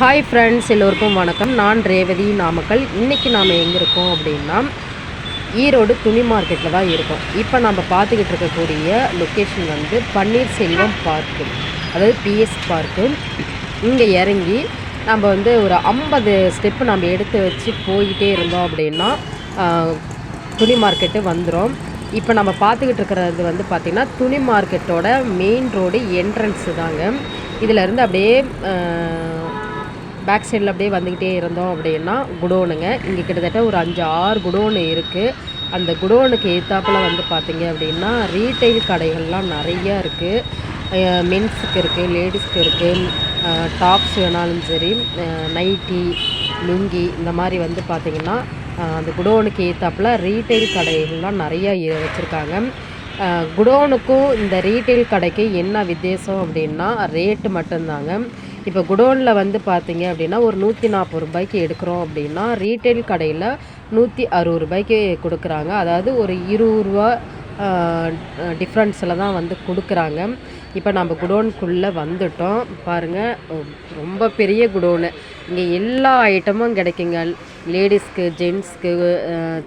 Hi friends எல்லோருக்கும் வணக்கம். நான் ரேவதி நாமக்கல் இன்றைக்கி நாம் எங்கே இருக்கோம் அப்படின்னா ஈரோடு துணி மார்க்கெட்டில் தான் இருக்கோம். இப்போ நம்ம பார்த்துக்கிட்டு இருக்கக்கூடிய லொக்கேஷன் வந்து பன்னீர்செல்வம் பார்க்கு அதாவது பிஎஸ் பார்க்கு இங்கே இறங்கி நம்ம வந்து ஒரு ஐம்பது ஸ்டெப்பு நம்ம எடுத்து வச்சு போய்கிட்டே இருந்தோம் அப்படின்னா துணி மார்க்கெட்டு வந்துடும் இப்போ நம்ம பார்த்துக்கிட்டு இருக்கிறது வந்து பார்த்திங்கன்னா துணி மார்க்கெட்டோட மெயின் ரோடு என்ட்ரன்ஸு தாங்க. இதிலருந்து அப்படியே பேக் சைடில் அப்படியே வந்துக்கிட்டே இருந்தோம் அப்படின்னா குடோனுங்க. இங்கே கிட்டத்தட்ட ஒரு அஞ்சு ஆறு குடோனு இருக்குது அந்த குடோனுக்கு ஏற்றாப்பில் வந்து பார்த்தீங்க அப்படின்னா ரீட்டைல் கடைகள்லாம் நிறையா இருக்குது மென்ஸுக்கு இருக்குது லேடிஸ்க்கு இருக்குது டாப்ஸ் வேணாலும் சரி நைட்டி லுங்கி இந்த மாதிரி வந்து பார்த்திங்கன்னா அந்த குடோனுக்கு ஏற்றாப்பில் ரீட்டைல் கடைகள்லாம் நிறையா வச்சுருக்காங்க. குடோனுக்கும் இந்த ரீட்டைல் கடைக்கு என்ன வித்தியாசம் அப்படின்னா ரேட்டு மட்டும்தாங்க. இப்போ குடோனில் வந்து பார்த்தீங்க அப்படின்னா ஒரு நூற்றி நாற்பது ரூபாய்க்கு எடுக்கிறோம் அப்படின்னா ரீட்டைல் கடையில் நூற்றி அறுபது ரூபாய்க்கு கொடுக்குறாங்க. அதாவது ஒரு இருபது ரூபா டிஃப்ரென்ஸில் தான் வந்து கொடுக்குறாங்க. இப்போ நம்ம குடோனுக்குள்ளே வந்துட்டோம். பாருங்கள் ரொம்ப பெரிய குடோனு. இங்கே எல்லா ஐட்டமும் கிடைக்குங்க. லேடிஸ்க்கு ஜென்ஸ்க்கு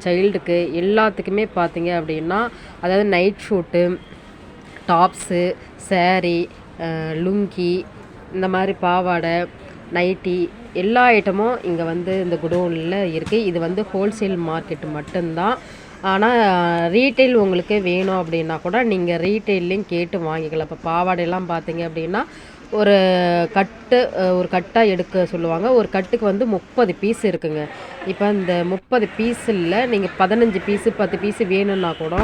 சைல்டுக்கு எல்லாத்துக்குமே பார்த்தீங்க அப்படின்னா அதாவது night suit tops sari lungi இந்த மாதிரி பாவாடை நைட்டி எல்லா ஐட்டமும் இங்கே வந்து இந்த குடோனில் இருக்குது இது வந்து ஹோல்சேல் மார்க்கெட் மட்டும்தான். ஆனால் ரீட்டைல் உங்களுக்கு வேணும் அப்படின்னா கூட நீங்கள் ரீட்டைல்லையும் கேட்டு வாங்கிக்கலாம். இப்போ பாவாடையெல்லாம் பார்த்தீங்க அப்படின்னா ஒரு கட்டு ஒரு கட்டாக எடுக்க சொல்லுவாங்க. ஒரு கட்டுக்கு வந்து முப்பது பீஸ் இருக்குங்க. இப்போ இந்த முப்பது பீஸில் நீங்கள் பதினஞ்சு பீஸு பத்து பீஸு வேணும்னா கூட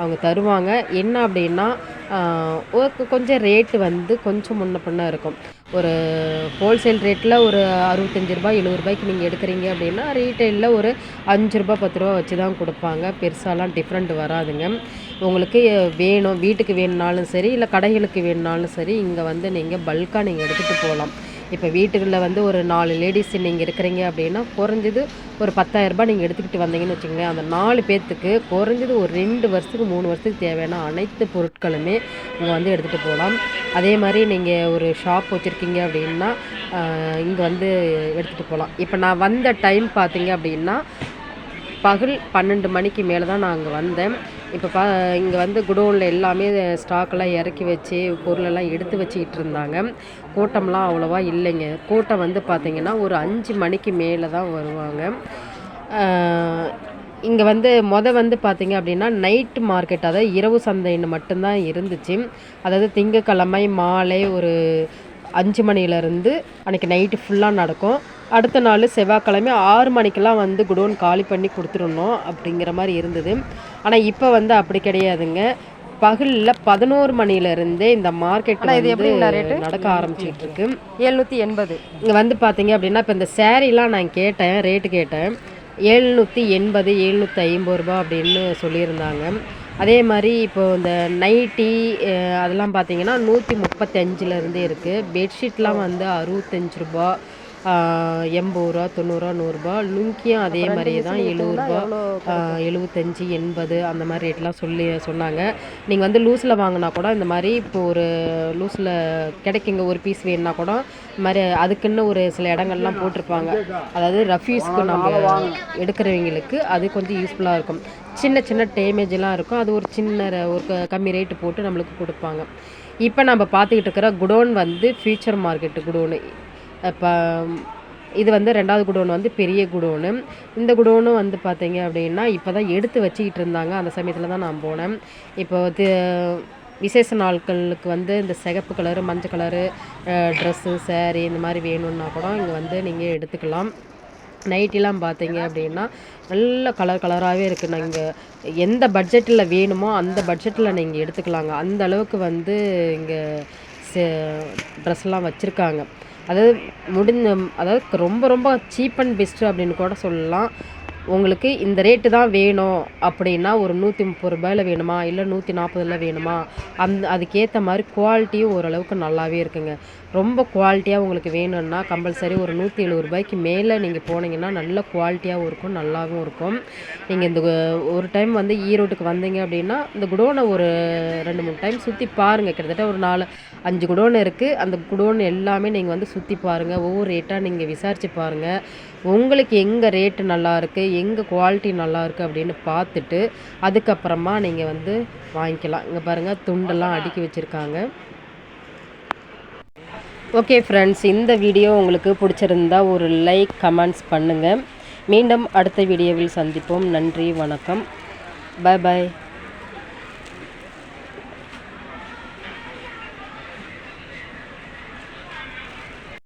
அவங்க தருவாங்க. என்ன அப்படின்னா ஒரு கொஞ்சம் ரேட்டு வந்து கொஞ்சம் முன்ன பின்ன இருக்கும். ஒரு ஹோல்சேல் ரேட்டில் ஒரு அறுபத்தஞ்சி ரூபாய் எழுபது ரூபாய்க்கு நீங்கள் எடுக்கிறீங்க அப்படின்னா ரீட்டைலில் ஒரு அஞ்சு ரூபாய் பத்து ரூபா வச்சு தான் கொடுப்பாங்க. பெருசாலாம் டிஃப்ரெண்ட் வராதுங்க. உங்களுக்கு வேணும் வீட்டுக்கு வேணுனாலும் சரி இல்லை கடைகளுக்கு வேணுனாலும் சரி இங்கே வந்து நீங்கள் பல்காக நீங்கள் எடுத்துகிட்டு போகலாம். இப்போ வீட்டுகளில் வந்து ஒரு நாலு லேடிஸ் நீங்கள் இருக்கிறீங்க அப்படின்னா குறைஞ்சது ஒரு பத்தாயிரரூபா நீங்கள் எடுத்துக்கிட்டு வந்தீங்கன்னு வச்சுக்கோங்களேன். அந்த நாலு பேர்த்துக்கு குறைஞ்சது ஒரு ரெண்டு வருஷத்துக்கு மூணு வருஷத்துக்கு தேவையான அனைத்து பொருட்களுமே இங்கே வந்து எடுத்துகிட்டு போகலாம். அதே மாதிரி நீங்கள் ஒரு ஷாப் வச்சுருக்கீங்க அப்படின்னா இங்கே வந்து எடுத்துகிட்டு போகலாம். இப்போ நான் வந்த டைம் பார்த்தீங்க அப்படின்னா பகல் பன்னெண்டு மணிக்கு மேலே தான் நான் அங்கே வந்தேன். இப்போ பா இங்கே வந்து குடோனில் எல்லாமே ஸ்டாக்கெல்லாம் இறக்கி வச்சு பொருளெல்லாம் எடுத்து வச்சுக்கிட்டு இருந்தாங்க. கூட்டம்லாம் அவ்வளோவா இல்லைங்க. கூட்டம் வந்து பார்த்திங்கன்னா ஒரு அஞ்சு மணிக்கு மேலே தான் வருவாங்க. இங்கே வந்து மொதல் வந்து பார்த்திங்க அப்படின்னா நைட்டு மார்க்கெட் அதாவது இரவு சந்தைன்னு மட்டும்தான் இருந்துச்சு. அதாவது திங்கக்கிழமை மாலை ஒரு அஞ்சு மணிலேருந்து அன்றைக்கி நைட்டு ஃபுல்லாக நடக்கும். அடுத்த நாள் செவ்வாய்க்கிழமை ஆறு மணிக்கெல்லாம் வந்து குடோன் காலி பண்ணி கொடுத்துடணும் அப்படிங்கிற மாதிரி இருந்தது. ஆனால் இப்போ வந்து அப்படி கிடையாதுங்க. பகலில் பதினோரு மணிலேருந்தே இந்த மார்க்கெட் வந்து நடக்க ஆரம்பிச்சிட்டு இருக்கு எழுநூற்றி எண்பது. இங்கே வந்து பார்த்தீங்க அப்படின்னா இப்போ இந்த சேரீலாம் நான் கேட்டேன் ரேட்டு கேட்டேன். எழுநூற்றி எண்பது எழுநூற்றி ஐம்பது ரூபா அப்படின்னு சொல்லியிருந்தாங்க. அதே மாதிரி இப்போ இந்த நைட்டி அதெல்லாம் பார்த்தீங்கன்னா நூற்றி முப்பத்தஞ்சிலேருந்தே இருக்குது பெட்ஷீட்லாம் வந்து அறுபத்தஞ்சு ரூபா ஆஹ், எண்பது ரூபா தொண்ணூறுரூவா நூறுரூபா லுங்கியும் அதே மாதிரியே தான் எழுபது ரூபா ஆஹ், எழுபத்தஞ்சி எண்பது அந்த மாதிரி ரேட்லாம் சொல்லி சொன்னாங்க. நீங்கள் வந்து லூஸில் வாங்கினா கூட இந்த மாதிரி இப்போ ஒரு லூஸில் கிடைக்குங்க ஒரு பீஸ் வேணும்னா கூட இந்த மாதிரி அதுக்குன்னு ஒரு சில இடங்கள்லாம் போட்டிருப்பாங்க. அதாவது ரஃப்யூஸ்க்கு நம்ம எடுக்கிறவங்களுக்கு அது கொஞ்சம் யூஸ்ஃபுல்லாக இருக்கும். சின்ன சின்ன டேமேஜ்லாம் இருக்கும். அது ஒரு சின்ன ஒரு கம்மி ரேட்டு போட்டு நம்மளுக்கு கொடுப்பாங்க. இப்போ நம்ம பார்த்துக்கிட்டு இருக்கிற குடோன் வந்து ஃபியூச்சர் மார்க்கெட்டு குடோனு. இப்போ இது வந்து ரெண்டாவது குடோன் வந்து பெரிய குடோனு. இந்த குடோனும் வந்து பார்த்தீங்க அப்படின்னா இப்போ தான் எடுத்து வச்சுக்கிட்டு இருந்தாங்க. அந்த சமயத்தில் தான் நான் போனேன். இப்போ வந்து விசேஷ நாட்களுக்கு வந்து இந்த சிகப்பு கலரு மஞ்சள் கலரு ட்ரெஸ்ஸு சேரீ இந்த மாதிரி வேணும்னா கூட இங்கே வந்து நீங்கள் எடுத்துக்கலாம். நைட்டிலாம் பார்த்தீங்க அப்படின்னா நல்ல கலர் கலராகவே இருக்குது நீங்கள் எந்த பட்ஜெட்டில் வேணுமோ அந்த பட்ஜெட்டில் நீங்கள் எடுத்துக்கலாங்க. அந்த அளவுக்கு வந்து இங்கே ட்ரெஸ்லாம் வச்சுருக்காங்க. அதாவது முடிஞ்ச அதாவது ரொம்ப ரொம்ப சீப் அண்ட் பெஸ்ட்டு அப்படின்னு கூட சொல்லலாம். உங்களுக்கு இந்த ரேட்டு தான் வேணும் அப்படின்னா ஒரு நூற்றி முப்பது ரூபாயில் வேணுமா? இல்லை நூற்றி நாற்பதுல வேணுமா? அந் அதுக்கேற்ற மாதிரி குவாலிட்டியும் ஓரளவுக்கு நல்லாவே இருக்குங்க. ரொம்ப குவாலிட்டியாக உங்களுக்கு வேணும்னா கம்பல்சரி ஒரு நூற்றி எழுபது ரூபாய்க்கு மேலே நீங்கள் போனீங்கன்னா நல்ல குவாலிட்டியாகவும் இருக்கும் நல்லாவும் இருக்கும். நீங்கள் இந்த ஒரு டைம் வந்து ஈரோட்டுக்கு வந்தீங்க அப்படின்னா இந்த குடோனை ஒரு ரெண்டு மூணு டைம் சுற்றி பாருங்கள் கிட்டத்தட்ட ஒரு நாலு அஞ்சு குடோன் இருக்குது அந்த குடோன் எல்லாமே நீங்கள் வந்து சுற்றி பாருங்கள் ஒவ்வொரு ரேட்டாக நீங்கள் விசாரித்து பாருங்கள் உங்களுக்கு எங்கே ரேட்டு நல்லா இருக்குது எங்கே குவாலிட்டி நல்லா இருக்குது அப்படின்னு பார்த்துட்டு அதுக்கப்புறமா நீங்கள் வந்து வாங்கிக்கலாம். இங்கே பாருங்கள் துண்டெல்லாம் அடுக்கி வச்சுருக்காங்க. ஓகே ஃப்ரெண்ட்ஸ் இந்த வீடியோ உங்களுக்கு பிடிச்சிருந்தா ஒரு லைக் கமெண்ட்ஸ் பண்ணுங்கள் மீண்டும் அடுத்த வீடியோவில் சந்திப்போம். நன்றி வணக்கம். பாய் பாய்